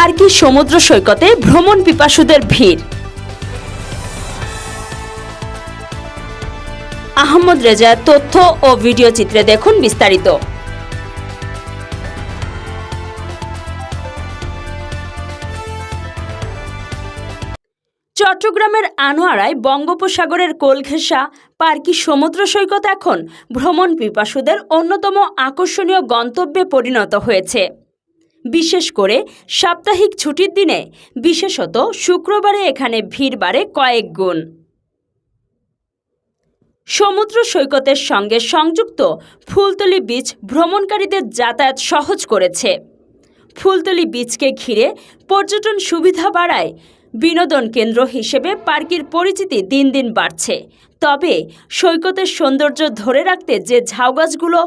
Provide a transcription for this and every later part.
পার্কি সমুদ্র সৈকতে ভ্রমণ পিপাসুদের ভিড়? আহমদ রেজার তথ্য ও ভিডিও চিত্রে দেখুন বিস্তারিত। চট্টগ্রামের আনোয়ারায় বঙ্গোপসাগরের কোলঘেঁষা পার্কি সমুদ্র সৈকত এখন? ভ্রমণ পিপাসুদের অন্যতম আকর্ষণীয় গন্তব্যে পরিণত হয়েছে। বিশেষ করে সাপ্তাহিক ছুটির দিনে, বিশেষত শুক্রবারে এখানে ভিড় বাড়ে কয়েক গুণ। সমুদ্র সৈকতের সঙ্গে সংযুক্ত ফুলতলি বিচ ভ্রমণকারীদের যাতায়াত সহজ করেছে। ফুলতলি বিচকে ঘিরে পর্যটন সুবিধা বাড়ায় বিনোদন কেন্দ্র হিসেবে পার্কের পরিচিতি দিন দিন বাড়ছে। তবে সৈকতের সৌন্দর্য ধরে রাখতে যে ঝাউগাছগুলো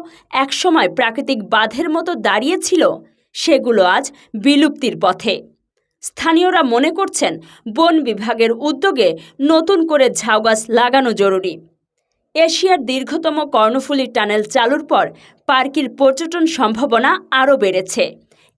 একসময় প্রাকৃতিক বাঁধের মতো দাঁড়িয়েছিল সেগুলো আজ বিলুপ্তির পথে। স্থানীয়রা মনে করছেন, বন বিভাগের উদ্যোগে নতুন করে ঝাউগাছ লাগানো জরুরি। এশিয়ার দীর্ঘতম কর্ণফুলী টানেল চালুর পর পার্কের পর্যটন সম্ভাবনা আরও বেড়েছে।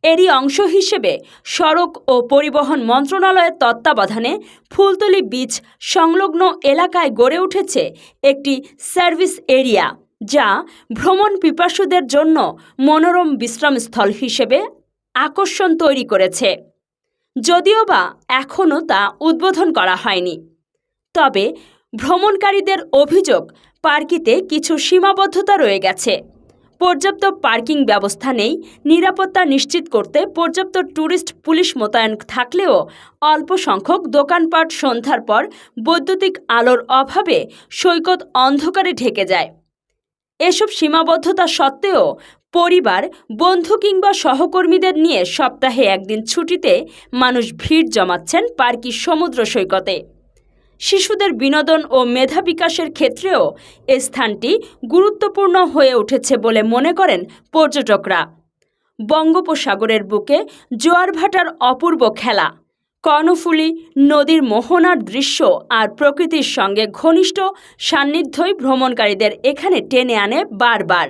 এরই অংশ হিসেবে সড়ক ও পরিবহন মন্ত্রণালয়ের তত্ত্বাবধানে ফুলতলি বিচ সংলগ্ন এলাকায় গড়ে উঠেছে একটি সার্ভিস এরিয়া। যা ভ্রমণ পিপাসুদের জন্য মনোরম বিশ্রামস্থল হিসেবে আকর্ষণ তৈরি করেছে। যদিও বা এখনও তা উদ্বোধন করা হয়নি। তবে ভ্রমণকারীদের অভিযোগ, পার্কিতে কিছু সীমাবদ্ধতা রয়ে গেছে। পর্যাপ্ত পার্কিং ব্যবস্থা নেই, নিরাপত্তা নিশ্চিত করতে পর্যাপ্ত ট্যুরিস্ট পুলিশ মোতায়েন থাকলেও অল্প সংখ্যক দোকানপাট সন্ধ্যার পর বৈদ্যুতিক আলোর অভাবে সৈকত অন্ধকারে ঢেকে যায়। এসব সীমাবদ্ধতা সত্ত্বেও পরিবার, বন্ধু কিংবা সহকর্মীদের নিয়ে সপ্তাহে একদিন ছুটিতে মানুষ ভিড় জমাচ্ছেন পার্কি সমুদ্র সৈকতে। শিশুদের বিনোদন ও মেধা বিকাশের ক্ষেত্রেও এ স্থানটি গুরুত্বপূর্ণ হয়ে উঠেছে বলে মনে করেন পর্যটকরা। বঙ্গোপসাগরের বুকে জোয়ার ভাটার অপূর্ব খেলা। কর্ণফুলী নদীর মোহনার দৃশ্য আর প্রকৃতির সঙ্গে ঘনিষ্ঠ সান্নিধ্যই ভ্রমণকারীদের এখানে টেনে আনে বারবার।